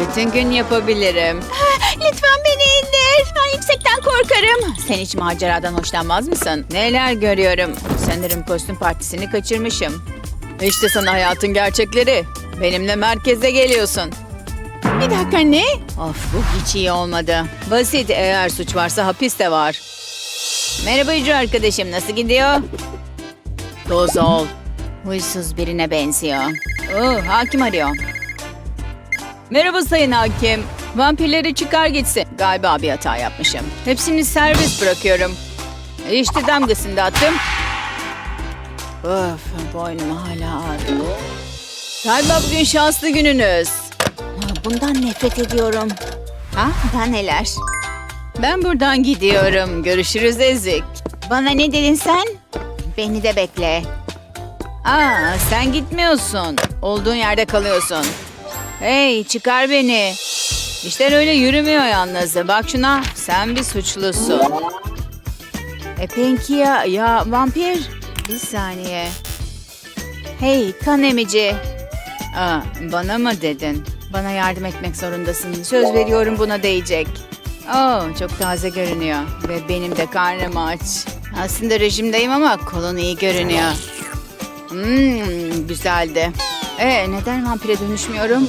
bütün gün yapabilirim. Lütfen beni indir. Ben yüksekten korkarım. Sen hiç maceradan hoşlanmaz mısın? Neler görüyorum. Sanırım kostüm partisini kaçırmışım. İşte sana hayatın gerçekleri. Benimle merkeze geliyorsun. Bir dakika ne? Of bu hiç iyi olmadı. Basit eğer suç varsa hapis de var. Merhaba Yüce arkadaşım nasıl gidiyor? Toz ol. Huysuz birine benziyor. Oo, hakim arıyor. Merhaba sayın hakim. Vampirleri çıkar gitsin. Galiba bir hata yapmışım. Hepsini serbest bırakıyorum. İşte damgasını da attım. Of boynum hala ağrıyor. Galiba bugün şanslı gününüz. Bundan nefret ediyorum. Ha? Daha neler? Ben buradan gidiyorum. Görüşürüz Ezik. Bana ne dedin sen? Beni de bekle. Aa, sen gitmiyorsun. Olduğun yerde kalıyorsun. Hey, çıkar beni. İşler öyle yürümüyor yalnız. Bak şuna, sen bir suçlusun. E peki ya, ya vampir? Bir saniye. Hey, kan emici. Aa, bana mı dedin? Bana yardım etmek zorundasın. Söz veriyorum buna değecek. Oo, çok taze görünüyor. Ve benim de karnım aç. Aslında rejimdeyim ama kolun iyi görünüyor. Hmm, güzeldi. Ee, neden vampire dönüşmüyorum?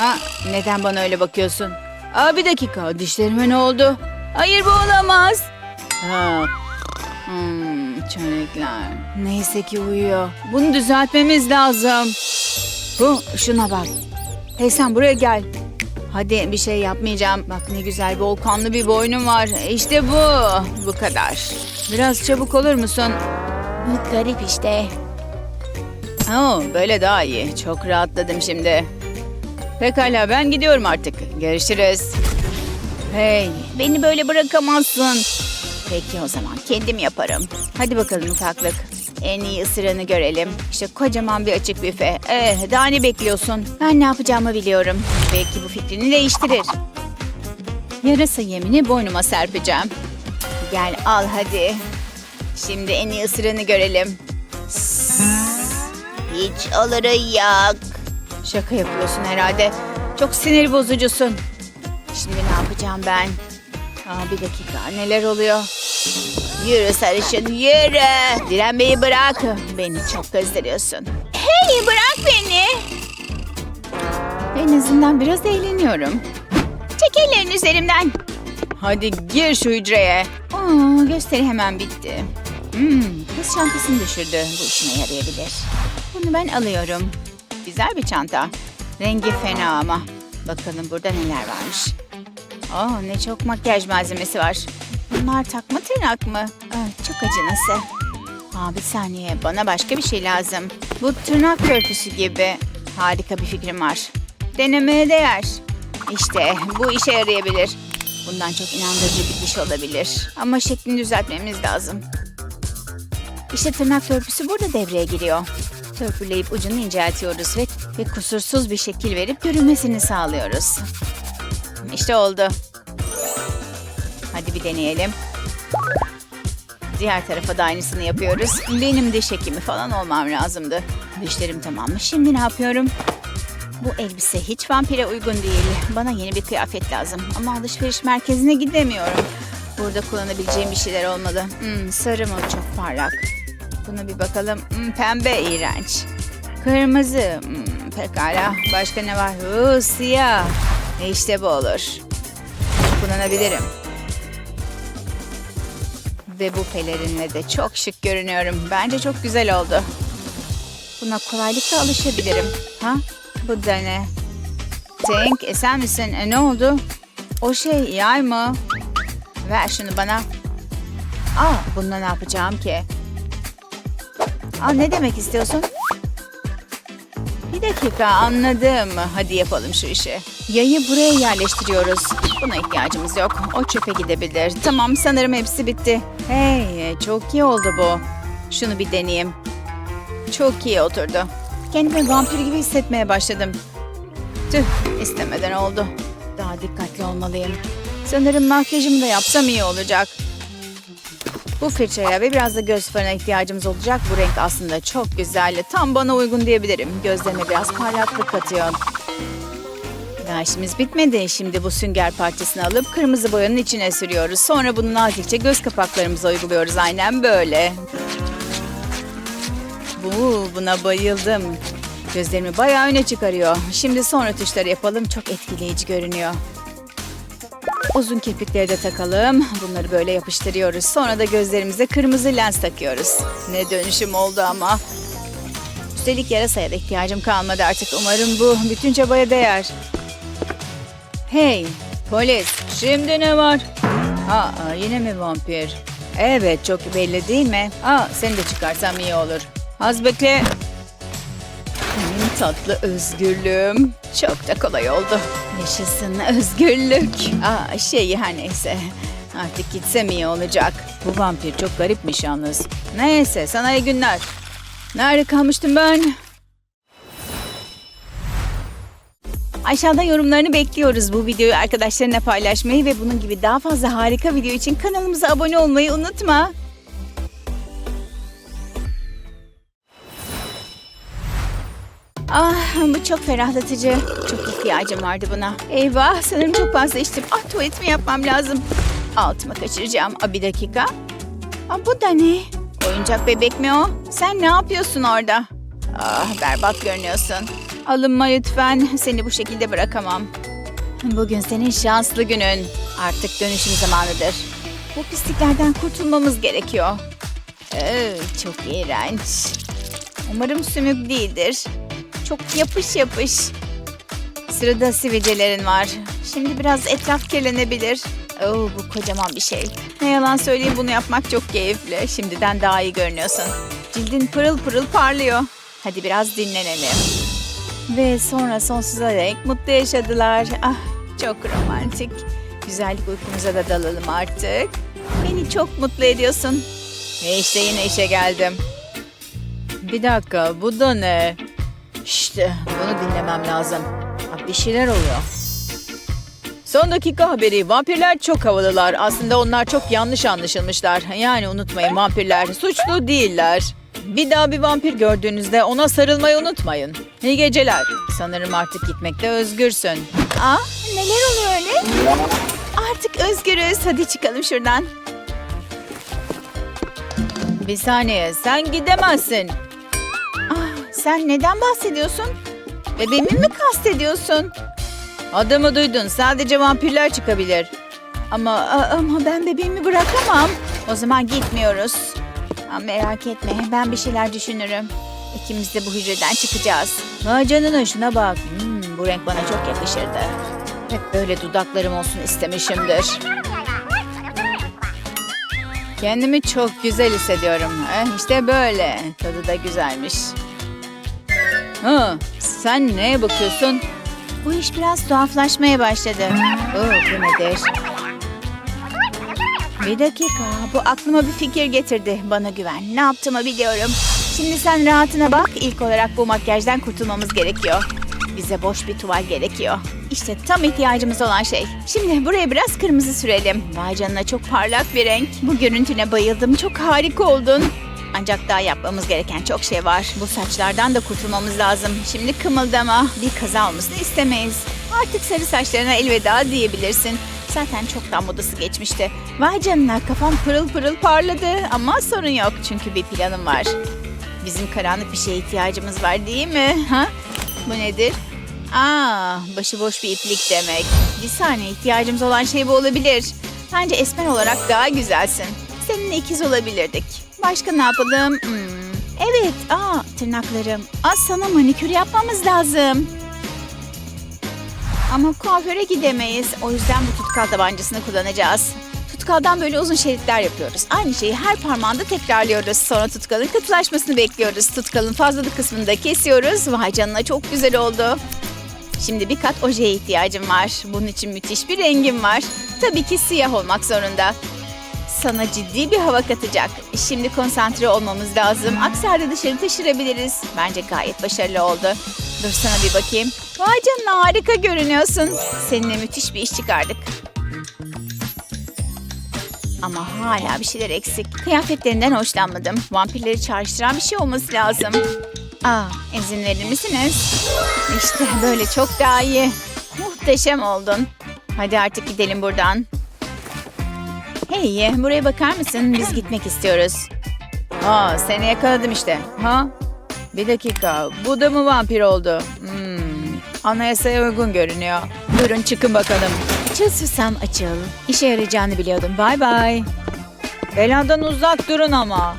Ha, neden bana öyle bakıyorsun? Aa, bir dakika, dişlerime ne oldu? Hayır bu olamaz. Ha. Hmm, çönekler. Neyse ki uyuyor. Bunu düzeltmemiz lazım. Bu, şuna bak. Hey sen buraya gel. Hadi bir şey yapmayacağım. Bak ne güzel volkanlı bir boynum var. İşte bu. Bu kadar. Biraz çabuk olur musun? Garip işte. Oo, böyle daha iyi. Çok rahatladım şimdi. Pekala ben gidiyorum artık. Görüşürüz. Hey, Beni böyle bırakamazsın. Peki o zaman kendim yaparım. hadi bakalım ufaklık. En iyi ısırığını görelim. İşte kocaman bir açık büfe. Ee, daha ne bekliyorsun? Ben ne yapacağımı biliyorum. Belki bu fikrini değiştirir. Yarasa yemini boynuma serpeceğim. Gel al hadi. Şimdi en iyi ısırığını görelim. Hiç alırı yok. Şaka yapıyorsun herhalde. Çok sinir bozucusun. Şimdi ne yapacağım ben? Aa, bir dakika neler oluyor? Yürü sarışın yürü. Direnmeyi bırak. Beni çok gösteriyorsun. Hey bırak beni. En azından biraz eğleniyorum. Çek ellerini üzerimden. Hadi gir şu hücreye. Aa, gösteri hemen bitti. Hmm, kız çantasını düşürdü. Bu işime yarayabilir. Bunu ben alıyorum. Güzel bir çanta. Rengi fena ama. Bakalım burada neler varmış. Oh ne çok makyaj malzemesi var. Bunlar takma tırnak mı? Aa, çok acınası. Aa, bir saniye bana başka bir şey lazım. Bu tırnak törpüsü gibi. Harika bir fikrim var. Denemeye değer. İşte bu işe yarayabilir. Bundan çok inandırıcı bir diş olabilir. Ama şeklini düzeltmemiz lazım. İşte tırnak törpüsü burada devreye giriyor. Törpüleyip ucunu inceltiyoruz ve, ve kusursuz bir şekil verip görünmesini sağlıyoruz. İşte oldu. Hadi bir deneyelim. Diğer tarafa da aynısını yapıyoruz. Benim diş hekimi falan olmam lazımdı. Dişlerim tamam mı? Şimdi ne yapıyorum? Bu elbise hiç vampire uygun değil. Bana yeni bir kıyafet lazım. Ama alışveriş merkezine gidemiyorum. Burada kullanabileceğim bir şeyler olmalı. Hmm, sarı mı? Çok parlak. Buna bir bakalım. Hmm, pembe iğrenç. Kırmızı. Hmm, pekala. Başka ne var? Oo, siyah. E işte bu olur. Kullanabilirim. Ve bu pelerinle de çok şık görünüyorum. Bence çok güzel oldu. Buna kolaylıkla alışabilirim. Ha? Bu da ne? Tank, e sen misin? E, ne oldu? O şey yay mı? Ver şunu bana. Aa, bununla ne yapacağım ki? Aa, ne demek istiyorsun? Bir dakika anladım. Hadi yapalım şu işi. Yayı buraya yerleştiriyoruz. Buna ihtiyacımız yok. O çöpe gidebilir. Tamam sanırım hepsi bitti. Hey çok iyi oldu bu. Şunu bir deneyeyim. Çok iyi oturdu. Kendimi vampir gibi hissetmeye başladım. Tüh istemeden oldu. Daha dikkatli olmalıyım. Sanırım makyajımı da yapsam iyi olacak. Bu fırçaya ve biraz da göz farına ihtiyacımız olacak. Bu renk aslında çok güzel. Tam bana uygun diyebilirim. Gözlerime biraz parlaklık katıyor. Daha bitmedi. Şimdi bu sünger parçasını alıp kırmızı boyanın içine sürüyoruz. Sonra bunu nazikçe göz kapaklarımıza uyguluyoruz. Aynen böyle. Bu, buna bayıldım. Gözlerimi bayağı öne çıkarıyor. Şimdi son rötuşları yapalım. Çok etkileyici görünüyor. Uzun kirpikleri de takalım. Bunları böyle yapıştırıyoruz. Sonra da gözlerimize kırmızı lens takıyoruz. Ne dönüşüm oldu ama. Üstelik yarasaya da ihtiyacım kalmadı artık. Umarım bu bütün çabaya değer. Hey polis şimdi ne var? Aa yine mi vampir? Evet çok belli değil mi? Aa seni de çıkarsam iyi olur. Az bekle. Tatlı özgürlüğüm. Çok da kolay oldu. Yaşasın özgürlük. Aa şey her neyse. Artık gitsem iyi olacak. Bu vampir çok garipmiş yalnız. Neyse sana iyi günler. Nerede kalmıştım ben? Aşağıda yorumlarını bekliyoruz. Bu videoyu arkadaşlarına paylaşmayı ve bunun gibi daha fazla harika video için kanalımıza abone olmayı unutma. Ah bu çok ferahlatıcı. Çok ihtiyacım vardı buna. Eyvah sanırım çok fazla içtim. Ah tuvaletimi yapmam lazım. Altıma kaçıracağım. Aa, bir dakika. Aa, bu da ne? Oyuncak bebek mi o? Sen ne yapıyorsun orada? Ah berbat görünüyorsun. Alınma lütfen. Seni bu şekilde bırakamam. Bugün senin şanslı günün. Artık dönüşüm zamanıdır. Bu pisliklerden kurtulmamız gerekiyor. Ee, çok iğrenç. Umarım sümük değildir. Çok yapış yapış. Sırada sivilcelerin var. Şimdi biraz etraf kirlenebilir. Oo, bu kocaman bir şey. Ne yalan söyleyeyim bunu yapmak çok keyifli. Şimdiden daha iyi görünüyorsun. Cildin pırıl pırıl parlıyor. Hadi biraz dinlenelim. Ve sonra sonsuza dek mutlu yaşadılar. Ah çok romantik. Güzellik uykumuza da dalalım artık. Beni çok mutlu ediyorsun. Ve işte yine işe geldim. Bir dakika bu da ne? İşte bunu dinlemem lazım. Bir şeyler oluyor. Son dakika haberi. Vampirler çok havalılar. Aslında onlar çok yanlış anlaşılmışlar. Yani unutmayın vampirler suçlu değiller. Bir daha bir vampir gördüğünüzde ona sarılmayı unutmayın. İyi geceler. Sanırım artık gitmekte özgürsün. Aa, neler oluyor öyle? Artık özgürüz. Hadi çıkalım şuradan. Bir saniye sen gidemezsin. Sen neden bahsediyorsun? Bebeğimi mi kastediyorsun? Adımı duydun. Sadece vampirler çıkabilir. Ama ama ben bebeğimi bırakamam. O zaman gitmiyoruz. Aa, merak etme. Ben bir şeyler düşünürüm. İkimiz de bu hücreden çıkacağız. Vay canına bak. Hmm, bu renk bana çok yakışırdı. Hep böyle dudaklarım olsun istemişimdir. Kendimi çok güzel hissediyorum. Eh, işte böyle. Tadı da güzelmiş. Ha, sen neye bakıyorsun? Bu iş biraz tuhaflaşmaya başladı. Oh, bu nedir? Bir dakika, bu aklıma bir fikir getirdi. Bana güven, ne yaptığımı biliyorum. Şimdi sen rahatına bak. İlk olarak bu makyajdan kurtulmamız gerekiyor. Bize boş bir tuval gerekiyor. İşte tam ihtiyacımız olan şey. Şimdi buraya biraz kırmızı sürelim. Vay canına çok parlak bir renk. Bu görüntüne bayıldım. Çok harika oldun. Ancak daha yapmamız gereken çok şey var. Bu saçlardan da kurtulmamız lazım. Şimdi kımıldama. Bir kaza olmasını istemeyiz. Artık sarı saçlarına elveda diyebilirsin. Zaten çoktan modası geçmişti. Vay canına kafam pırıl pırıl parladı. Ama sorun yok çünkü bir planım var. Bizim karanlık bir şeye ihtiyacımız var değil mi? Ha? Bu nedir? Aa, başıboş bir iplik demek. Bir saniye ihtiyacımız olan şey bu olabilir. Bence esmer olarak daha güzelsin. Seninle ikiz olabilirdik. Başka ne yapalım? Hmm, Evet, aa tırnaklarım. Aa, sana manikür yapmamız lazım. Ama kuaföre gidemeyiz. O yüzden bu tutkal tabancasını kullanacağız. Tutkaldan böyle uzun şeritler yapıyoruz. Aynı şeyi her parmağında tekrarlıyoruz. Sonra tutkalın katılaşmasını bekliyoruz. Tutkalın fazlalık kısmını da kesiyoruz. Vay canına çok güzel oldu. Şimdi bir kat ojeye ihtiyacım var. Bunun için müthiş bir rengim var. Tabii ki siyah olmak zorunda. Sana ciddi bir hava katacak. Şimdi konsantre olmamız lazım. Aksi halde dışarı taşırabiliriz. Bence gayet başarılı oldu. Dur sana bir bakayım. Vay canına harika görünüyorsun. Seninle müthiş bir iş çıkardık. Ama hala bir şeyler eksik. Kıyafetlerinden hoşlanmadım. Vampirleri çağrıştıran bir şey olması lazım. Aa, izin verir misiniz? İşte böyle çok daha iyi. Muhteşem oldun. Hadi artık gidelim buradan. Hey, buraya bakar mısın? Biz gitmek istiyoruz. Aa, seni yakaladım işte. Ha? Bir dakika. Bu da mı vampir oldu? Hmm, anayasaya uygun görünüyor. Buyurun çıkın bakalım. Açıl susam açıl. İşe yarayacağını biliyordum. Bay bay. Belandan uzak durun ama.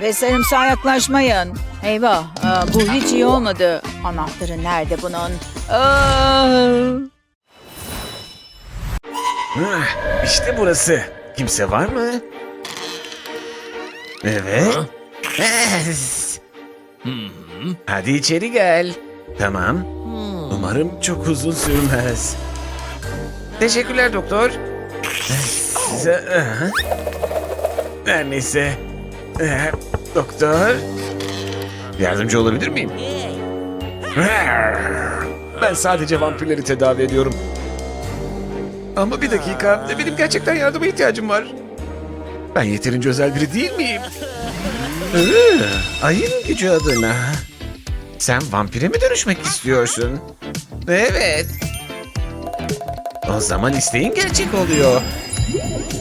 Ve sarımsağa yaklaşmayın. Eyvah, aa, bu hiç iyi olmadı. Anahtarı nerede bunun? Aa! Hah, İşte burası. Kimse var mı? Evet. Hadi içeri gel. Tamam. Umarım çok uzun sürmez. Teşekkürler doktor. Size... aha. Her neyse. Ee, Doktor. Yardımcı olabilir miyim? Ben sadece vampirleri tedavi ediyorum. Ama bir dakika, benim gerçekten yardıma ihtiyacım var. Ben yeterince özel biri değil miyim? Iı, ayın gücü adına. Sen vampire mi dönüşmek istiyorsun? Evet. O zaman isteğin gerçek oluyor.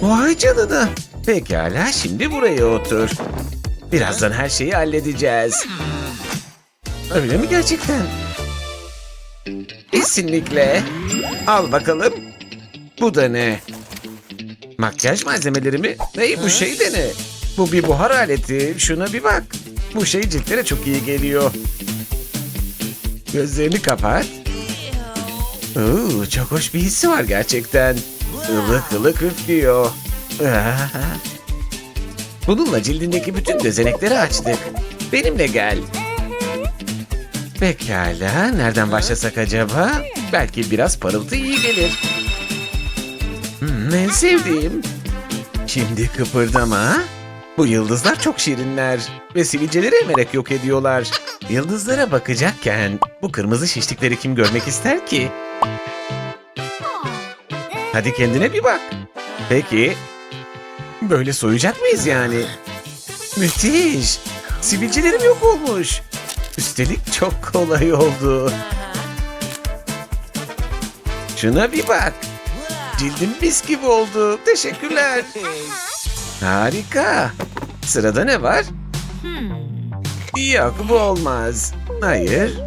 Vay canına. Pekala, şimdi buraya otur. Birazdan her şeyi halledeceğiz. Öyle mi gerçekten? Kesinlikle. Al bakalım. Bu da ne? Makyaj malzemeleri mi? Ney bu şey de ne? Bu bir buhar aleti. Şuna bir bak. Bu şey ciltlere çok iyi geliyor. Gözlerini kapat. Oo, çok hoş bir hissi var gerçekten. Ilık ılık üflüyor. Bununla cildindeki bütün gözenekleri açtık. Benimle gel. Pekala, nereden başlasak acaba? Belki biraz parıltı iyi gelir. En sevdiğim. Şimdi kıpırdama. Bu yıldızlar çok şirinler ve sivilceleri emerek yok ediyorlar. Yıldızlara bakacakken bu kırmızı şişlikleri kim görmek ister ki? Hadi kendine bir bak. Peki. Böyle soyacak mıyız yani? Müthiş. Sivilcelerim yok olmuş. Üstelik çok kolay oldu. Şuna bir bak. Cildim mis gibi oldu. Teşekkürler. Harika. Sırada ne var? Yok bu olmaz. Hayır.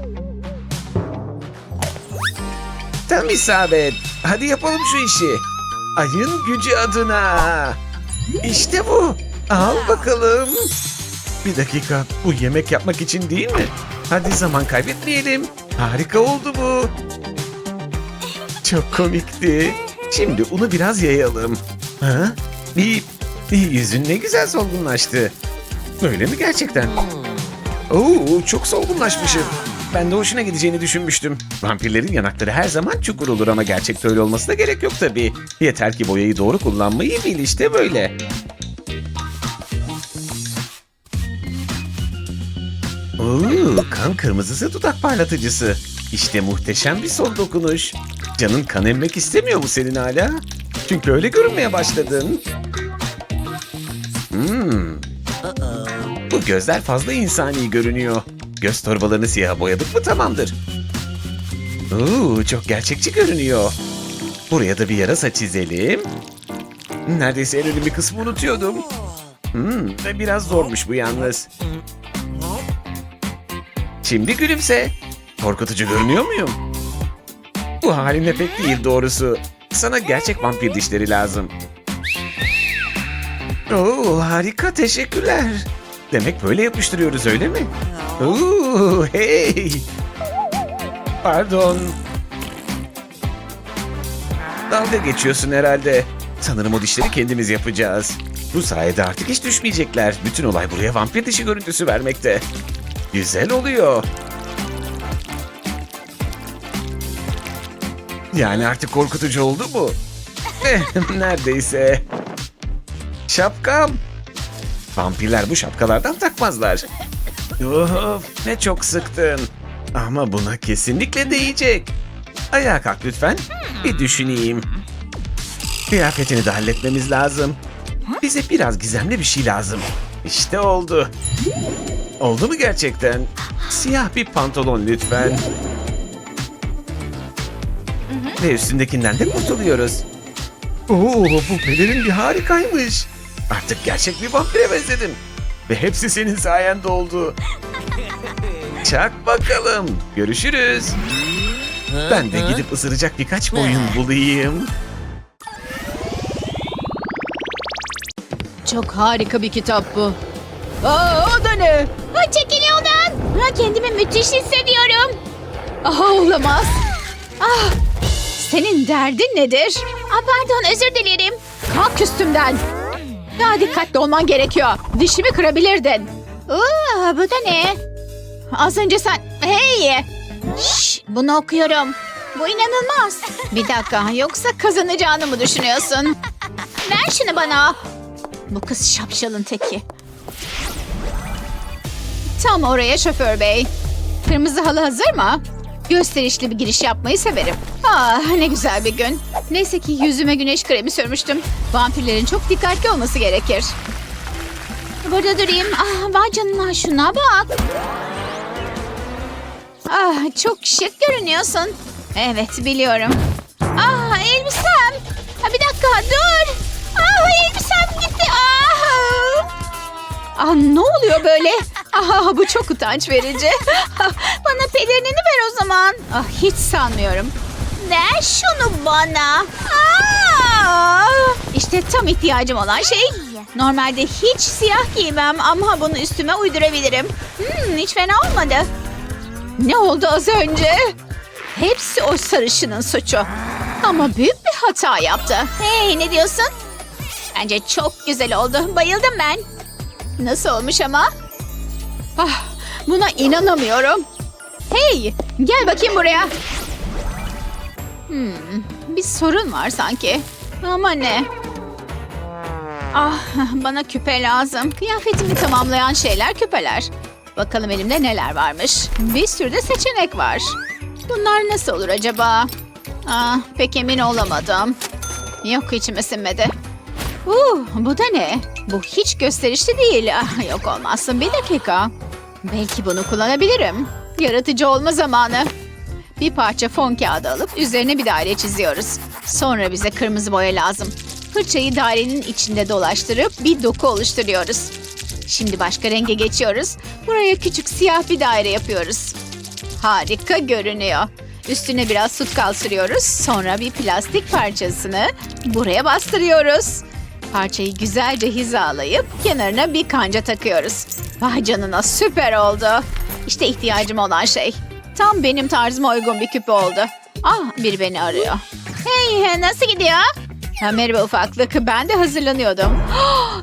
Tam isabet. Hadi yapalım şu işi. Ayın gücü adına. İşte bu. Al bakalım. Bir dakika. Bu yemek yapmak için değil mi? Hadi zaman kaybetmeyelim. Harika oldu bu. Çok komikti. Şimdi unu biraz yayalım. Ha? İyi. iyi, Yüzün ne güzel solgunlaştı. Öyle mi gerçekten? Oo, çok solgunlaşmışım. Ben de hoşuna gideceğini düşünmüştüm. Vampirlerin yanakları her zaman çukur olur ama gerçekte öyle olmasına gerek yok tabii. Yeter ki boyayı doğru kullanmayı bil işte böyle. Oo, kan kırmızısı dudak parlatıcısı. İşte muhteşem bir son dokunuş. Canın kan emmek istemiyor mu senin hala? Çünkü öyle görünmeye başladın. Hmm. Bu gözler fazla insani görünüyor. Göz torbalarını siyaha boyadık mı tamamdır. Oo, çok gerçekçi görünüyor. Buraya da bir yarasa çizelim. Neredeyse en önemli kısmı unutuyordum. Hmm, biraz zormuş bu yalnız. Şimdi gülümse. Korkutucu görünüyor muyum? Bu halimle pek değil doğrusu. Sana gerçek vampir dişleri lazım. Oo, harika teşekkürler. Demek böyle yapıştırıyoruz öyle mi? Oo, hey. Pardon. Dalga geçiyorsun herhalde. Sanırım o dişleri kendimiz yapacağız. Bu sayede artık hiç düşmeyecekler. Bütün olay buraya vampir dişi görüntüsü vermekte. Güzel oluyor. Yani artık korkutucu oldu mu? Eh, Neredeyse. Şapkam. Vampirler bu şapkalardan takmazlar. Of ne çok sıktın. Ama buna kesinlikle değecek. Ayağa kalk lütfen. Bir düşüneyim. Kıyafetini de halletmemiz lazım. Bize biraz gizemli bir şey lazım. İşte oldu. Oldu mu gerçekten? Siyah bir pantolon lütfen. Ve üstündekinden de kurtuluyoruz. Oo, bu pelerin bir harikaymış. Artık gerçek bir vampire benzedim. Ve hepsi senin sayende oldu. Çak bakalım. Görüşürüz. Ben de gidip ısıracak birkaç boyun bulayım. Çok harika bir kitap bu. Aa, o da ne? Ha, çekil yoldan. Ha, kendimi müthiş hissediyorum. Aha olamaz. Ah, senin derdin nedir? Aa, pardon özür dilerim. Kalk üstümden. Daha dikkatli olman gerekiyor. Dişimi kırabilirdin. Aa, bu da ne? Az önce sen... Hey! Şş, bunu okuyorum. Bu inanılmaz. Bir dakika yoksa kazanacağını mı düşünüyorsun? Ver şunu bana. Bu kız şapşalın teki. Tam oraya şoför bey. Kırmızı halı hazır mı? Gösterişli bir giriş yapmayı severim. Ah ne güzel bir gün. Neyse ki yüzüme güneş kremi sürmüştüm. Vampirlerin çok dikkatli olması gerekir. Burada durayım. Ah, vay canına şuna bak. Ah çok şık görünüyorsun. Evet biliyorum. Ah elbisem. Ha, bir dakika dur. Ah elbisem gitti. Ah. Ah ne oluyor böyle? Ah bu çok utanç verici. Bana pelerinini zaman. Ah hiç sanmıyorum. Ver şunu bana. Aa! İşte tam ihtiyacım olan şey. Normalde hiç siyah giymem ama bunu üstüme uydurabilirim. Hmm, hiç fena olmadı. Ne oldu az önce? Hepsi o sarışının suçu. Ama büyük bir hata yaptı. Hey ne diyorsun? Bence çok güzel oldu. Bayıldım ben. Nasıl olmuş ama? Ah, buna inanamıyorum. Hey, gel bakayım buraya. Hmm, bir sorun var sanki. Ama ne? Ah, bana küpe lazım. Kıyafetimi tamamlayan şeyler küpeler. Bakalım elimde neler varmış. Bir sürü de seçenek var. Bunlar nasıl olur acaba? Ah, pek emin olamadım. Yok içime sinmedi. Uh, bu da ne? Bu hiç gösterişli değil. Ah, yok olmazsın bir dakika. Belki bunu kullanabilirim. Yaratıcı olma zamanı. Bir parça fon kağıdı alıp üzerine bir daire çiziyoruz. Sonra bize kırmızı boya lazım. Fırçayı dairenin içinde dolaştırıp bir doku oluşturuyoruz. Şimdi başka renge geçiyoruz. Buraya küçük siyah bir daire yapıyoruz. Harika görünüyor. Üstüne biraz tutkal sürüyoruz. Sonra bir plastik parçasını buraya bastırıyoruz. Parçayı güzelce hizalayıp kenarına bir kanca takıyoruz. Vay canına süper oldu. İşte ihtiyacım olan şey. Tam benim tarzıma uygun bir küpe oldu. Ah biri beni arıyor. Hey nasıl gidiyor? Ha, merhaba ufaklık ben de hazırlanıyordum.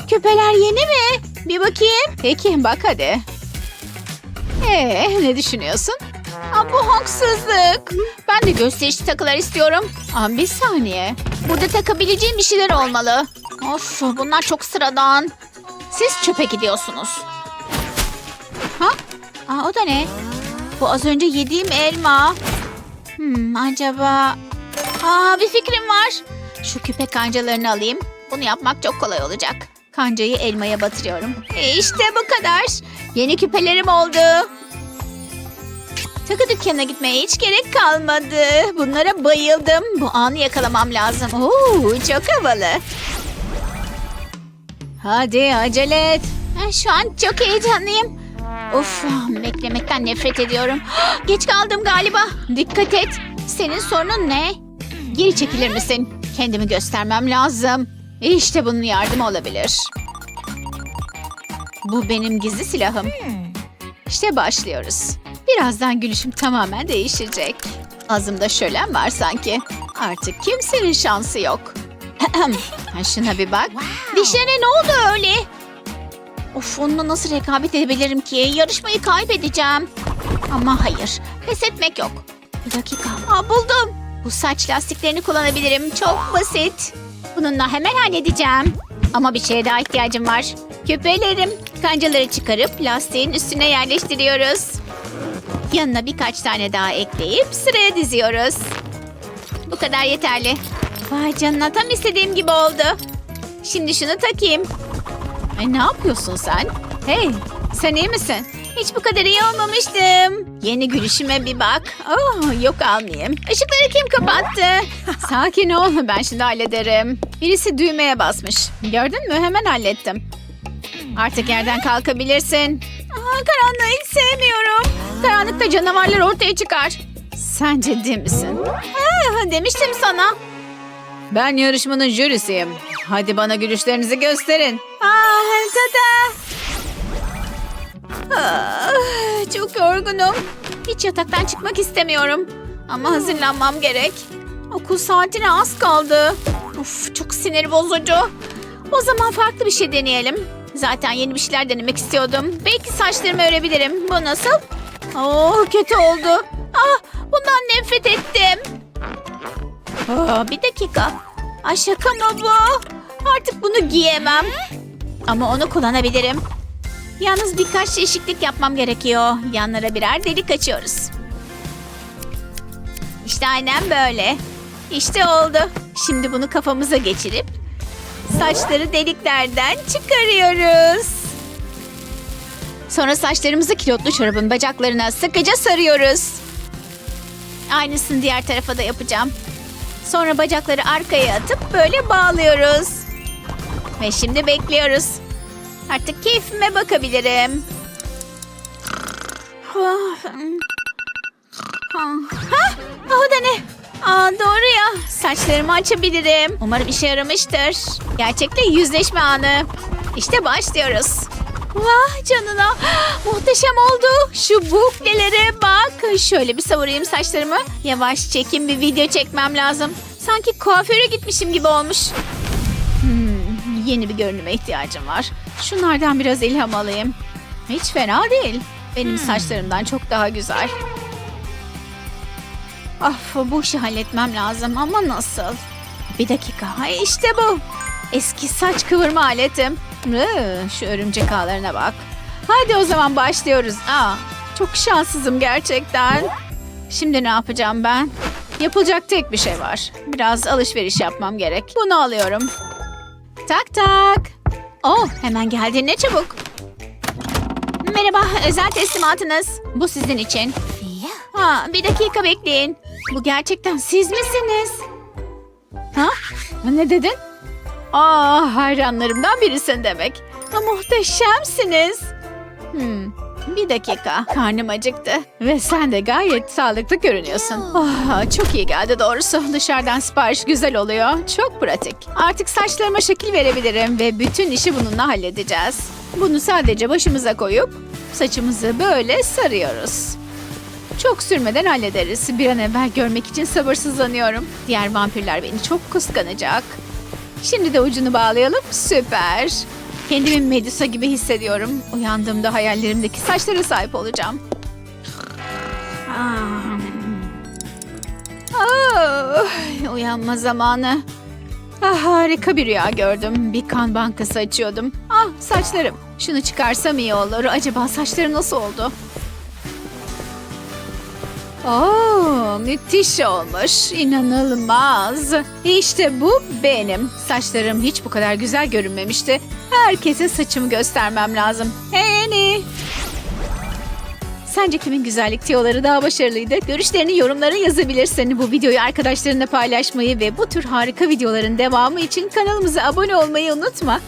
Küpeler yeni mi? Bir bakayım. Peki bak hadi. Ee, ne düşünüyorsun? Aa, bu haksızlık. Ben de gösterişli takılar istiyorum. Aa, bir saniye. Burada takabileceğim bir şeyler olmalı. Of bunlar çok sıradan. Siz çöpe gidiyorsunuz. Ha? Aa, o da ne? Bu az önce yediğim elma. Hmm, acaba... Aa, bir fikrim var. Şu küpe kancalarını alayım. Bunu yapmak çok kolay olacak. Kancayı elmaya batırıyorum. E işte bu kadar. Yeni küpelerim oldu. Takı dükkanına gitmeye hiç gerek kalmadı. Bunlara bayıldım. Bu anı yakalamam lazım. Oo, çok havalı. Hadi acele et. Şu an çok heyecanlıyım. Of beklemekten nefret ediyorum. Geç kaldım galiba. Dikkat et. Senin sorunun ne? Geri çekilir misin? Kendimi göstermem lazım. İşte bunun yardımı olabilir. Bu benim gizli silahım. İşte başlıyoruz. Birazdan gülüşüm tamamen değişecek. Ağzımda şölen var sanki. Artık kimsenin şansı yok. Şuna bir bak. Dişlerine ne oldu öyle? Of onunla nasıl rekabet edebilirim ki? Yarışmayı kaybedeceğim. Ama hayır. Pes etmek yok. Bir dakika. Aa, buldum. Bu saç lastiklerini kullanabilirim. Çok basit. Bununla hemen halledeceğim. Ama bir şeye daha ihtiyacım var. Küpelerim. Kancaları çıkarıp lastiğin üstüne yerleştiriyoruz. Yanına birkaç tane daha ekleyip sıraya diziyoruz. Bu kadar yeterli. Vay canına tam istediğim gibi oldu. Şimdi şunu takayım. E, ne yapıyorsun sen? Hey sen iyi misin? Hiç bu kadar iyi olmamıştım. Yeni gülüşüme bir bak. Oh, yok almayayım. Işıkları kim kapattı? Sakin ol ben şimdi hallederim. Birisi düğmeye basmış. Gördün mü hemen hallettim. Artık yerden kalkabilirsin. Aa, karanlığı hiç sevmiyorum. Karanlıkta canavarlar ortaya çıkar. Sen ciddi misin? Ah, demiştim sana. Ben yarışmanın jürisiyim. Hadi bana gülüşlerinizi gösterin. Ah, tada. Ah, çok yorgunum. Hiç yataktan çıkmak istemiyorum. Ama hazırlanmam gerek. Okul saatine az kaldı. Of, çok sinir bozucu. O zaman farklı bir şey deneyelim. Zaten yeni bir şeyler denemek istiyordum. Belki saçlarımı örebilirim. Bu nasıl? Oh, kötü oldu. Ah, bundan nefret ettim. Aa, bir dakika. Ay şaka mı bu? Artık bunu giyemem. Ama onu kullanabilirim. Yalnız birkaç değişiklik yapmam gerekiyor. Yanlara birer delik açıyoruz. İşte aynen böyle. İşte oldu. Şimdi bunu kafamıza geçirip saçları deliklerden çıkarıyoruz. Sonra saçlarımızı kilotlu çorabın bacaklarına sıkıca sarıyoruz. Aynısını diğer tarafa da yapacağım. Sonra bacakları arkaya atıp böyle bağlıyoruz. Ve şimdi bekliyoruz. Artık keyfime bakabilirim. Ha, o da ne? Aa, doğru ya. Saçlarımı açabilirim. Umarım işe yaramıştır. Gerçekle yüzleşme anı. İşte başlıyoruz. Vah canına. Muhteşem oldu. Şu buklelere bak. Şöyle bir savurayım saçlarımı. Yavaş çekim bir video çekmem lazım. Sanki kuaföre gitmişim gibi olmuş. Hmm, yeni bir görünüme ihtiyacım var. Şunlardan biraz ilham alayım. Hiç fena değil. Benim saçlarımdan çok daha güzel. Of bu işi halletmem lazım ama nasıl? Bir dakika. İşte bu. Eski saç kıvırma aletim. Şu örümcek ağlarına bak. Hadi o zaman başlıyoruz. Aa, çok şanssızım gerçekten. Şimdi ne yapacağım ben? Yapılacak tek bir şey var. Biraz alışveriş yapmam gerek. Bunu alıyorum. Tak tak. Oh hemen geldi ne çabuk. Merhaba özel teslimatınız. Bu sizin için. Ha, bir dakika bekleyin. Bu gerçekten siz misiniz? Ha? Ne dedin? Aa hayranlarımdan birisin demek. Ha, muhteşemsiniz. Hmm, bir dakika. Karnım acıktı. Ve sen de gayet sağlıklı görünüyorsun. Oh, çok iyi geldi doğrusu. Dışarıdan sipariş güzel oluyor. Çok pratik. Artık saçlarıma şekil verebilirim ve bütün işi bununla halledeceğiz. Bunu sadece başımıza koyup saçımızı böyle sarıyoruz. Çok sürmeden hallederiz. Bir an evvel görmek için sabırsızlanıyorum. Diğer vampirler beni çok kıskanacak. Şimdi de ucunu bağlayalım. Süper. Kendimi Medusa gibi hissediyorum. Uyandığımda hayallerimdeki saçlara sahip olacağım. Ah, uyanma zamanı. Ah, harika bir rüya gördüm. Bir kan bankası açıyordum. Ah saçlarım. Şunu çıkarsam iyi olur. Acaba saçlarım nasıl oldu? Oo, müthiş olmuş. İnanılmaz. İşte bu benim. Saçlarım hiç bu kadar güzel görünmemişti. Herkese saçımı göstermem lazım. Hey. Sence kimin güzellik tiyoları daha başarılıydı? Görüşlerini yorumlara yazabilirsin. Bu videoyu arkadaşlarınla paylaşmayı ve bu tür harika videoların devamı için kanalımıza abone olmayı unutma.